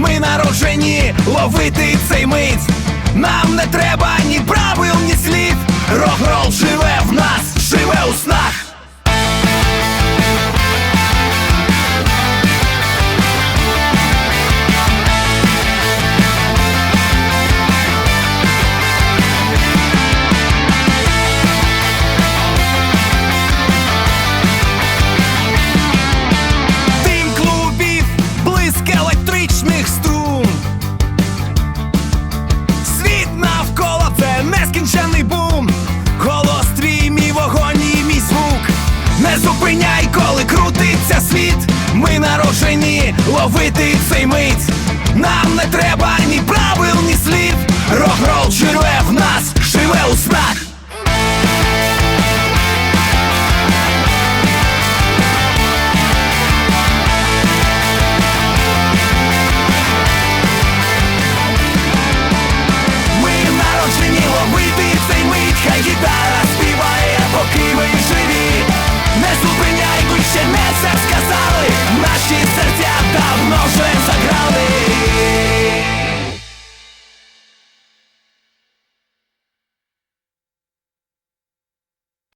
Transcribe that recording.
Ми народжені ловити цей мить. Нам не треба. світ, ми народжені ловити цей мить. Нам не треба.